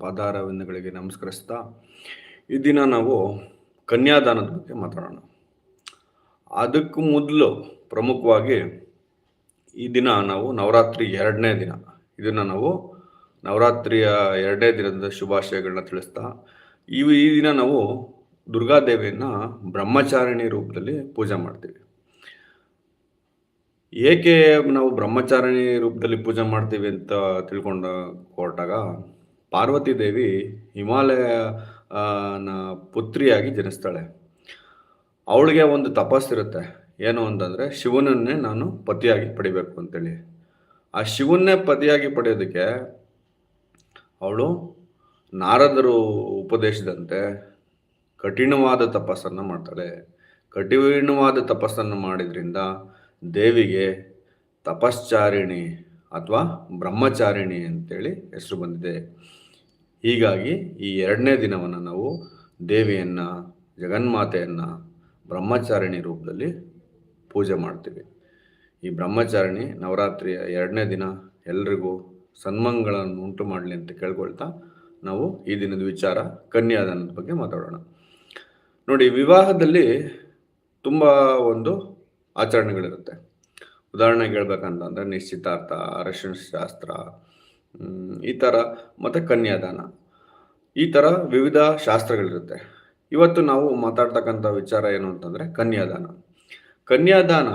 ಪಾದಾರವಿಂದಗಳಿಗೆ ನಮಸ್ಕರಿಸ್ತಾ ಈ ದಿನ ನಾವು ಕನ್ಯಾದಾನದ ಬಗ್ಗೆ ಮಾತಾಡೋಣ. ಅದಕ್ಕೂ ಮೊದಲು ಪ್ರಮುಖವಾಗಿ ಈ ದಿನ ನಾವು ನವರಾತ್ರಿ ಎರಡನೇ ದಿನ. ಇದನ್ನು ನಾವು ನವರಾತ್ರಿಯ ಎರಡನೇ ದಿನದ ಶುಭಾಶಯಗಳನ್ನ ತಿಳಿಸ್ತಾ, ಈ ಈ ದಿನ ನಾವು ದುರ್ಗಾದೇವಿಯನ್ನು ಬ್ರಹ್ಮಚಾರಿಣಿ ರೂಪದಲ್ಲಿ ಪೂಜೆ ಮಾಡ್ತೀವಿ. ಏಕೆ ನಾವು ಬ್ರಹ್ಮಚಾರಿಣಿ ರೂಪದಲ್ಲಿ ಪೂಜೆ ಮಾಡ್ತೀವಿ ಅಂತ ತಿಳ್ಕೊಂಡು ಹೊರಟಾಗ ಪಾರ್ವತಿ ದೇವಿ ಹಿಮಾಲಯ ಆ, ನ ಪುತ್ರಿಯಾಗಿ ಜನಿಸ್ತಾಳೆ. ಅವಳಿಗೆ ಒಂದು ತಪಸ್ಸಿರುತ್ತೆ ಏನು ಅಂತಂದರೆ ಶಿವನನ್ನೇ ನಾನು ಪತಿಯಾಗಿ ಪಡಿಬೇಕು ಅಂತೇಳಿ. ಆ ಶಿವನ್ನೇ ಪತಿಯಾಗಿ ಪಡೆಯೋದಕ್ಕೆ ಅವಳು ನಾರದರು ಉಪದೇಶದಂತೆ ಕಠಿಣವಾದ ತಪಸ್ಸನ್ನು ಮಾಡ್ತಾಳೆ. ಕಠಿಣವಾದ ತಪಸ್ಸನ್ನು ಮಾಡಿದ್ರಿಂದ ದೇವಿಗೆ ತಪಶ್ಚಾರಿಣಿ ಅಥವಾ ಬ್ರಹ್ಮಚಾರಿಣಿ ಅಂತೇಳಿ ಹೆಸರು ಬಂದಿದೆ. ಹೀಗಾಗಿ ಈ ಎರಡನೇ ದಿನವನ್ನು ನಾವು ದೇವಿಯನ್ನು, ಜಗನ್ಮಾತೆಯನ್ನು ಬ್ರಹ್ಮಚಾರಿಣಿ ರೂಪದಲ್ಲಿ ಪೂಜೆ ಮಾಡ್ತೀವಿ. ಈ ಬ್ರಹ್ಮಚಾರಿಣಿ ನವರಾತ್ರಿಯ ಎರಡನೇ ದಿನ ಎಲ್ರಿಗೂ ಸನ್ಮಂಗಳನ್ನು ಉಂಟು ಮಾಡಲಿ ಅಂತ ಕೇಳ್ಕೊಳ್ತಾ ನಾವು ಈ ದಿನದ ವಿಚಾರ, ಕನ್ಯಾದಾನದ ಬಗ್ಗೆ ಮಾತಾಡೋಣ. ನೋಡಿ, ವಿವಾಹದಲ್ಲಿ ತುಂಬ ಒಂದು ಆಚರಣೆಗಳಿರುತ್ತೆ. ಉದಾಹರಣೆಗೆ ಹೇಳ್ಬೇಕಂತಂದ್ರೆ ನಿಶ್ಚಿತಾರ್ಥ ಅರಶಿನ ಶಾಸ್ತ್ರ ಈ ಥರ ಮತ್ತು ಕನ್ಯಾದಾನ. ಈ ಥರ ವಿವಿಧ ಶಾಸ್ತ್ರಗಳಿರುತ್ತೆ. ಇವತ್ತು ನಾವು ಮಾತಾಡ್ತಕ್ಕಂಥ ವಿಚಾರ ಏನು ಅಂತಂದರೆ ಕನ್ಯಾದಾನ. ಕನ್ಯಾದಾನ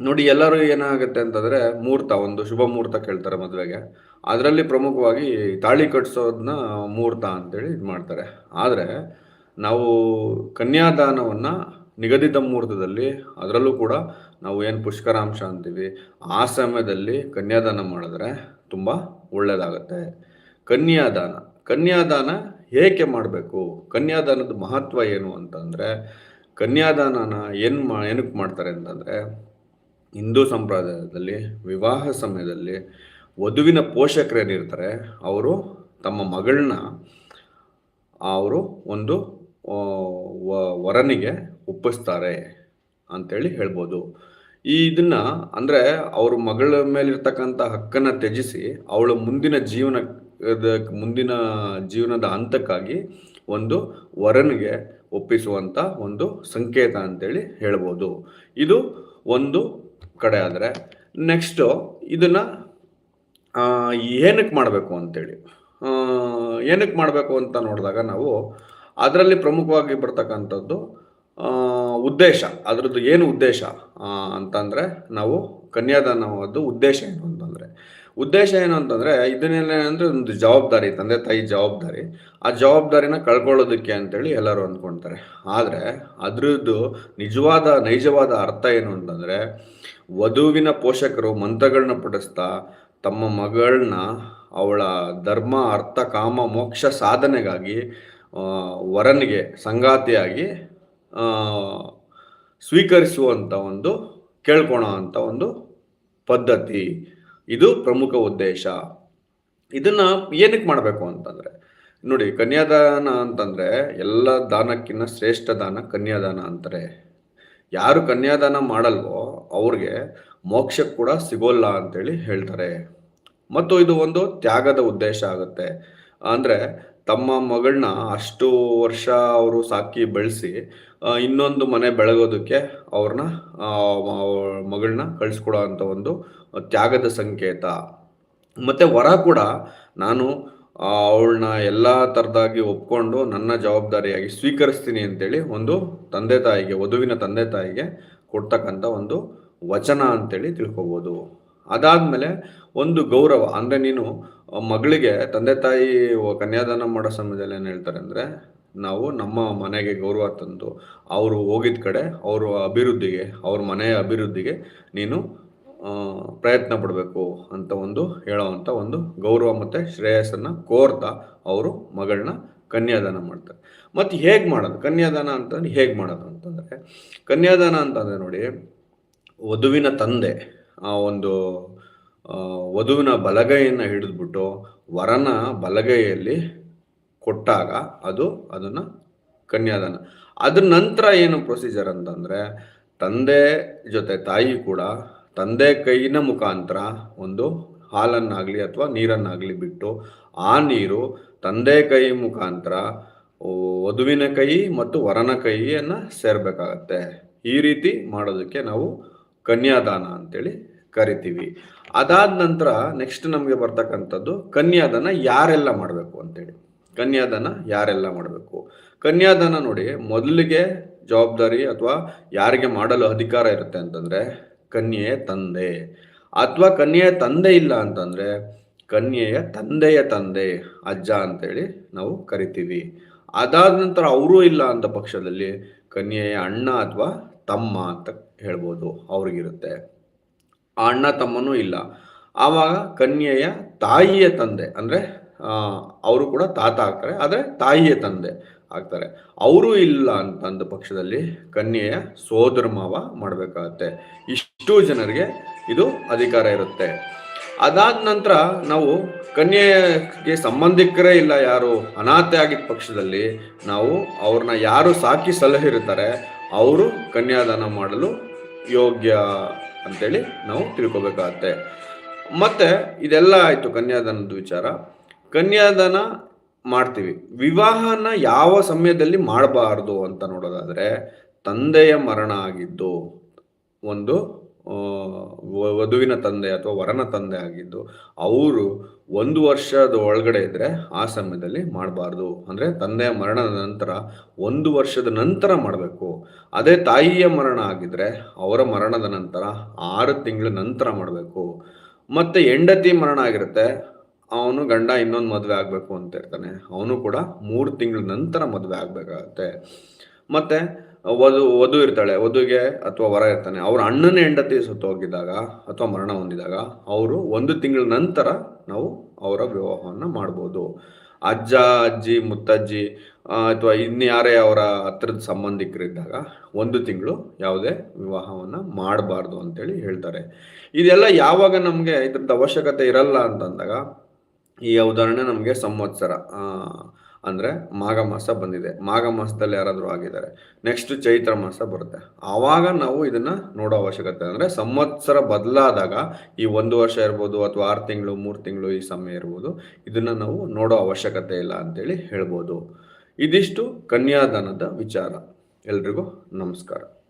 ನೋಡಿ ಎಲ್ಲರೂ ಏನಾಗುತ್ತೆ ಅಂತಂದರೆ ಮುಹೂರ್ತ ಒಂದು ಶುಭ ಮುಹೂರ್ತ ಕೇಳ್ತಾರೆ ಮದುವೆಗೆ. ಅದರಲ್ಲಿ ಪ್ರಮುಖವಾಗಿ ತಾಳಿ ಕಟ್ಸೋದನ್ನ ಮುಹೂರ್ತ ಅಂತೇಳಿ ಇದು ಮಾಡ್ತಾರೆ. ಆದರೆ ನಾವು ಕನ್ಯಾದಾನವನ್ನು ನಿಗದಿತ ಮುಹೂರ್ತದಲ್ಲಿ ಅದರಲ್ಲೂ ಕೂಡ ನಾವು ಏನು ಪುಷ್ಕರಾಂಶ ಅಂತೀವಿ, ಆ ಸಮಯದಲ್ಲಿ ಕನ್ಯಾದಾನ ಮಾಡಿದ್ರೆ ತುಂಬ ಒಳ್ಳೆಯದಾಗತ್ತೆ ಕನ್ಯಾದಾನ ಕನ್ಯಾದಾನ ಏಕೆ ಮಾಡಬೇಕು? ಕನ್ಯಾದಾನದ ಮಹತ್ವ ಏನು ಅಂತಂದರೆ, ಕನ್ಯಾದಾನನ ಏನು ಮಾ ಏನಕ್ಕೆ ಮಾಡ್ತಾರೆ ಅಂತಂದರೆ, ಹಿಂದೂ ಸಂಪ್ರದಾಯದಲ್ಲಿ, ವಿವಾಹ ಸಮಯದಲ್ಲಿ ವಧುವಿನ ಪೋಷಕರೇನಿರ್ತಾರೆ ಅವರು ತಮ್ಮ ಮಗಳನ್ನ ಅವರು ಒಂದು ವರನಿಗೆ ಒಪ್ಪಿಸ್ತಾರೆ ಅಂತೇಳಿ ಹೇಳ್ಬೋದು. ಈ ಇದನ್ನ ಅಂದ್ರೆ ಅವ್ರ ಮಗಳ ಮೇಲಿರ್ತಕ್ಕಂಥ ಹಕ್ಕನ್ನ ತ್ಯಜಿಸಿ ಅವಳ ಮುಂದಿನ ಜೀವನ ಮುಂದಿನ ಜೀವನದ ಹಂತಕ್ಕಾಗಿ ಒಂದು ವರನಿಗೆ ಒಪ್ಪಿಸುವಂತ ಒಂದು ಸಂಕೇತ ಅಂತೇಳಿ ಹೇಳ್ಬೋದು. ಇದು ಒಂದು ಕಡೆ ಆದರೆ ನೆಕ್ಸ್ಟು ಇದನ್ನು ಏನಕ್ಕೆ ಮಾಡಬೇಕು ಅಂತೇಳಿ. ಏನಕ್ಕೆ ಮಾಡಬೇಕು ಅಂತ ನೋಡಿದಾಗ ನಾವು ಅದರಲ್ಲಿ ಪ್ರಮುಖವಾಗಿ ಬರ್ತಕ್ಕಂಥದ್ದು ಉದ್ದೇಶ, ಅದರದ್ದು ಏನು ಉದ್ದೇಶ? ಅಂತಂದರೆ ನಾವು ಕನ್ಯಾದಾನವಾದ ಉದ್ದೇಶ ಏನು ಅಂತಂದರೆ, ಉದ್ದೇಶ ಏನು ಅಂತಂದರೆ ಇದನ್ನೇನಂದರೆ ಒಂದು ಜವಾಬ್ದಾರಿ, ತಂದೆ ತಾಯಿ ಜವಾಬ್ದಾರಿ. ಆ ಜವಾಬ್ದಾರಿನ ಕಳ್ಕೊಳ್ಳೋದಕ್ಕೆ ಅಂತೇಳಿ ಎಲ್ಲರೂ ಅಂದ್ಕೊಳ್ತಾರೆ ಆದರೆ ಅದರದ್ದು ನಿಜವಾದ, ನೈಜವಾದ ಅರ್ಥ ಏನು ಅಂತಂದರೆ, ವಧುವಿನ ಪೋಷಕರು ಮಂತ್ರಗಳನ್ನ ಪಠಿಸ್ತಾ ತಮ್ಮ ಮಗಳನ್ನ ಅವಳ ಧರ್ಮ, ಅರ್ಥ, ಕಾಮ, ಮೋಕ್ಷ ಸಾಧನೆಗಾಗಿ ವರನಿಗೆ, ಸಂಗಾತಿಯಾಗಿ ಸ್ವೀಕರಿಸುವಂಥ ಒಂದು ಕೇಳ್ಕೊಳೋ ಅಂಥ ಒಂದು ಪದ್ಧತಿ. ಇದು ಪ್ರಮುಖ ಉದ್ದೇಶ. ಇದನ್ನ ಏನಕ್ಕೆ ಮಾಡಬೇಕು ಅಂತಂದ್ರೆ, ನೋಡಿ ಕನ್ಯಾದಾನ ಅಂತಂದ್ರೆ ಎಲ್ಲ ದಾನಕ್ಕಿಂತ ಶ್ರೇಷ್ಠ ದಾನ ಕನ್ಯಾದಾನ ಅಂತಾರೆ. ಯಾರು ಕನ್ಯಾದಾನ ಮಾಡಲ್ವೋ ಅವ್ರಿಗೆ ಮೋಕ್ಷ ಕೂಡ ಸಿಗೋಲ್ಲ ಅಂತೇಳಿ ಹೇಳ್ತಾರೆ. ಮತ್ತು ಇದು ಒಂದು ತ್ಯಾಗದ ಉದ್ದೇಶ ಆಗುತ್ತೆ. ಅಂದರೆ ತಮ್ಮ ಮಗಳನ್ನ ಅಷ್ಟು ವರ್ಷ ಅವರು ಸಾಕಿ ಬೆಳೆಸಿ ಇನ್ನೊಂದು ಮನೆ ಬೆಳಗೋದಕ್ಕೆ ಅವ್ರನ್ನ ಮಗಳನ್ನ ಕಳಿಸ್ಕೊಡೋ ಅಂಥ ಒಂದು ತ್ಯಾಗದ ಸಂಕೇತ. ಮತ್ತು ವರ ಕೂಡ ನಾನು ಅವಳನ್ನ ಎಲ್ಲ ತರದಾಗಿ ಒಪ್ಕೊಂಡು ನನ್ನ ಜವಾಬ್ದಾರಿಯಾಗಿ ಸ್ವೀಕರಿಸ್ತೀನಿ ಅಂತೇಳಿ ಒಂದು ತಂದೆ ತಾಯಿಗೆ, ವಧುವಿನ ತಂದೆ ತಾಯಿಗೆ ಕೊಡ್ತಕ್ಕಂಥ ಒಂದು ವಚನ ಅಂತೇಳಿ ತಿಳ್ಕೊಬೋದು. ಅದಾದಮೇಲೆ ಒಂದು ಗೌರವ, ಅಂದರೆ ನೀನು ಮಗಳಿಗೆ, ತಂದೆ ತಾಯಿ ಕನ್ಯಾದಾನ ಮಾಡೋ ಸಮಯದಲ್ಲಿ ಏನು ಹೇಳ್ತಾರೆ ಅಂದರೆ, ನಾವು ನಮ್ಮ ಮನೆಗೆ ಗೌರವ ತಂದು ಅವರು ಹೋಗಿದ ಕಡೆ ಅವರ ಅಭಿವೃದ್ಧಿಗೆ, ಅವ್ರ ಮನೆಯ ಅಭಿವೃದ್ಧಿಗೆ ನೀನು ಪ್ರಯತ್ನ ಪಡಬೇಕು ಅಂತ ಒಂದು ಹೇಳೋವಂಥ ಒಂದು ಗೌರವ ಮತ್ತು ಶ್ರೇಯಸ್ಸನ್ನು ಕೋರ್ತಾ ಅವರು ಮಗಳನ್ನ ಕನ್ಯಾದಾನ ಮಾಡ್ತಾರೆ. ಮತ್ತು ಹೇಗೆ ಮಾಡೋದು? ಕನ್ಯಾದಾನ ಅಂತಂದ್ರೆ ಹೇಗೆ ಮಾಡೋದು ಅಂತಂದರೆ, ಕನ್ಯಾದಾನ ಅಂತಂದರೆ ನೋಡಿ, ವಧುವಿನ ತಂದೆ ಆ ಒಂದು ವಧುವಿನ ಬಲಗೈಯನ್ನು ಹಿಡಿದ್ಬಿಟ್ಟು ವರನ ಬಲಗೈಯಲ್ಲಿ ಕೊಟ್ಟಾಗ ಅದು ಅದನ್ನು ಕನ್ಯಾದಾನ. ಅದ್ರ ನಂತರ ಏನು ಪ್ರೊಸೀಜರ್ ಅಂತಂದರೆ ತಂದೆ ಜೊತೆ ತಾಯಿ ಕೂಡ ತಂದೆ ಕೈನ ಮುಖಾಂತರ ಒಂದು ಹಾಲನ್ನಾಗಲಿ ಅಥವಾ ನೀರನ್ನಾಗಲಿ ಬಿಟ್ಟು ಆ ನೀರು ತಂದೆ ಕೈ ಮುಖಾಂತರ ವಧುವಿನ ಕೈ ಮತ್ತು ವರನ ಕೈಯನ್ನು ಸೇರಬೇಕಾಗತ್ತೆ. ಈ ರೀತಿ ಮಾಡೋದಕ್ಕೆ ನಾವು ಕನ್ಯಾದಾನ ಅಂತೇಳಿ ಕರಿತೀವಿ. ಅದಾದ ನಂತರ ನೆಕ್ಸ್ಟ್ ನಮಗೆ ಬರ್ತಕ್ಕಂಥದ್ದು ಕನ್ಯಾದಾನ ಯಾರೆಲ್ಲ ಮಾಡಬೇಕು ಅಂತೇಳಿ. ಕನ್ಯಾದಾನ ಯಾರೆಲ್ಲ ಮಾಡಬೇಕು? ಕನ್ಯಾದಾನ ನೋಡಿ ಮೊದಲಿಗೆ ಜವಾಬ್ದಾರಿ ಅಥವಾ ಯಾರಿಗೆ ಮಾಡಲು ಅಧಿಕಾರ ಇರುತ್ತೆ ಅಂತಂದರೆ ಕನ್ಯೆಯ ತಂದೆ. ಅಥವಾ ಕನ್ಯೆಯ ತಂದೆ ಇಲ್ಲ ಅಂತಂದರೆ ಕನ್ಯೆಯ ತಂದೆಯ ತಂದೆ, ಅಜ್ಜ ಅಂತೇಳಿ ನಾವು ಕರಿತೀವಿ. ಅದಾದ ನಂತರ ಅವರೂ ಇಲ್ಲ ಅಂತ ಪಕ್ಷದಲ್ಲಿ ಕನ್ಯೆಯ ಅಣ್ಣ ಅಥವಾ ತಮ್ಮ ಅಂತ ಹೇಳ್ಬೋದು, ಅವ್ರಿಗಿರುತ್ತೆ. ಆ ಅಣ್ಣ ತಮ್ಮನೂ ಇಲ್ಲ. ಆವಾಗ ಕನ್ಯೆಯ ತಾಯಿಯ ತಂದೆ, ಅಂದರೆ ಅವರು ಕೂಡ ತಾತ ಆಗ್ತಾರೆ, ಆದರೆ ತಾಯಿಯ ತಂದೆ ಆಗ್ತಾರೆ. ಅವರು ಇಲ್ಲ ಅಂತಂದ ಪಕ್ಷದಲ್ಲಿ ಕನ್ಯೆಯ ಸೋದರ ಮಾವ ಮಾಡಬೇಕಾಗತ್ತೆ. ಇಷ್ಟು ಜನರಿಗೆ ಇದು ಅಧಿಕಾರ ಇರುತ್ತೆ. ಅದಾದ ನಂತರ ನಾವು ಕನ್ಯೆಗೆ ಸಂಬಂಧಿಕರೇ ಇಲ್ಲ ಯಾರು, ಅನಾಥೆ ಆಗಿದ್ದ ಪಕ್ಷದಲ್ಲಿ ನಾವು ಅವ್ರನ್ನ ಯಾರು ಸಾಕಿ ಸಲಹಿರ್ತಾರೆ ಅವರು ಕನ್ಯಾದಾನ ಮಾಡಲು ಯೋಗ್ಯ ಅಂತೇಳಿ ನಾವು ತಿಳ್ಕೊಬೇಕಾಗತ್ತೆ. ಮತ್ತೆ ಇದೆಲ್ಲ ಆಯಿತು ಕನ್ಯಾದಾನದ ವಿಚಾರ. ಕನ್ಯಾದಾನ ಮಾಡ್ತೀವಿ. ವಿವಾಹನ ಯಾವ ಸಮಯದಲ್ಲಿ ಮಾಡಬಾರ್ದು ಅಂತ ನೋಡೋದಾದರೆ, ತಂದೆಯ ಮರಣ ಆಗಿದ್ದು, ಒಂದು ವಧುವಿನ ತಂದೆ ಅಥವಾ ವರನ ತಂದೆ ಆಗಿದ್ದು, ಅವರು ಒಂದು ವರ್ಷದ ಒಳಗಡೆ ಇದ್ದರೆ ಆ ಸಮಯದಲ್ಲಿ ಮಾಡಬಾರ್ದು. ಅಂದರೆ ತಂದೆಯ ಮರಣದ ನಂತರ ಒಂದು ವರ್ಷದ ನಂತರ ಮಾಡಬೇಕು. ಅದೇ ತಾಯಿಯ ಮರಣ ಆಗಿದ್ರೆ ಅವರ ಮರಣದ ನಂತರ ಆರು ತಿಂಗಳ ನಂತರ ಮಾಡಬೇಕು. ಮತ್ತು ಹೆಂಡತಿ ಮರಣ ಆಗಿರುತ್ತೆ, ಅವನು ಗಂಡ ಇನ್ನೊಂದು ಮದುವೆ ಆಗಬೇಕು ಅಂತ ಇರ್ತಾನೆ ಅವನು ಕೂಡ ಮೂರು ತಿಂಗಳ ನಂತರ ಮದುವೆ ಆಗಬೇಕಾಗತ್ತೆ. ಮತ್ತು ವಧು ವಧು ಇರ್ತಾಳೆ, ವಧುಗೆ ಅಥವಾ ವರ ಇರ್ತಾನೆ. ಅವ್ರ ಅಣ್ಣನ ಹೆಂಡತಿ ಸುತ್ತ ಹೋಗಿದ್ದಾಗ ಅಥವಾ ಮರಣ ಹೊಂದಿದಾಗ, ಅವರು ಒಂದು ತಿಂಗಳ ನಂತರ ನಾವು ಅವರ ವಿವಾಹವನ್ನು ಮಾಡ್ಬೋದು. ಅಜ್ಜ, ಅಜ್ಜಿ, ಮುತ್ತಜ್ಜಿ ಅಥವಾ ಇನ್ಯಾರೇ ಅವರ ಹತ್ರದ ಸಂಬಂಧಿಕರಿದ್ದಾಗ ಒಂದು ತಿಂಗಳು ಯಾವುದೇ ವಿವಾಹವನ್ನು ಮಾಡಬಾರ್ದು ಅಂತೇಳಿ ಹೇಳ್ತಾರೆ. ಇದೆಲ್ಲ ಯಾವಾಗ ನಮಗೆ ಇದ್ರದ್ದು ಅವಶ್ಯಕತೆ ಇರಲ್ಲ ಅಂತಂದಾಗ ಈ ಉದಾಹರಣೆ ನಮಗೆ ಸಂವತ್ಸರ ಅಂದರೆ ಮಾಘ ಮಾಸ ಬಂದಿದೆ. ಮಾಘ ಮಾಸದಲ್ಲಿ ಯಾರಾದರೂ ಆಗಿದ್ದಾರೆ. ನೆಕ್ಸ್ಟ್ ಚೈತ್ರ ಮಾಸ ಬರುತ್ತೆ. ಆವಾಗ ನಾವು ಇದನ್ನು ನೋಡೋ ಅವಶ್ಯಕತೆ ಅಂದರೆ ಸಂವತ್ಸರ ಬದಲಾದಾಗ ಈ ಒಂದು ವರ್ಷ ಇರ್ಬೋದು ಅಥವಾ ಆರು ತಿಂಗಳು, ಮೂರು ತಿಂಗಳು ಈ ಸಮಯ ಇರ್ಬೋದು, ಇದನ್ನು ನಾವು ನೋಡೋ ಅವಶ್ಯಕತೆ ಇಲ್ಲ ಅಂತೇಳಿ ಹೇಳ್ಬೋದು. ಇದಿಷ್ಟು ಕನ್ಯಾದಾನದ ವಿಚಾರ. ಎಲ್ರಿಗೂ ನಮಸ್ಕಾರ.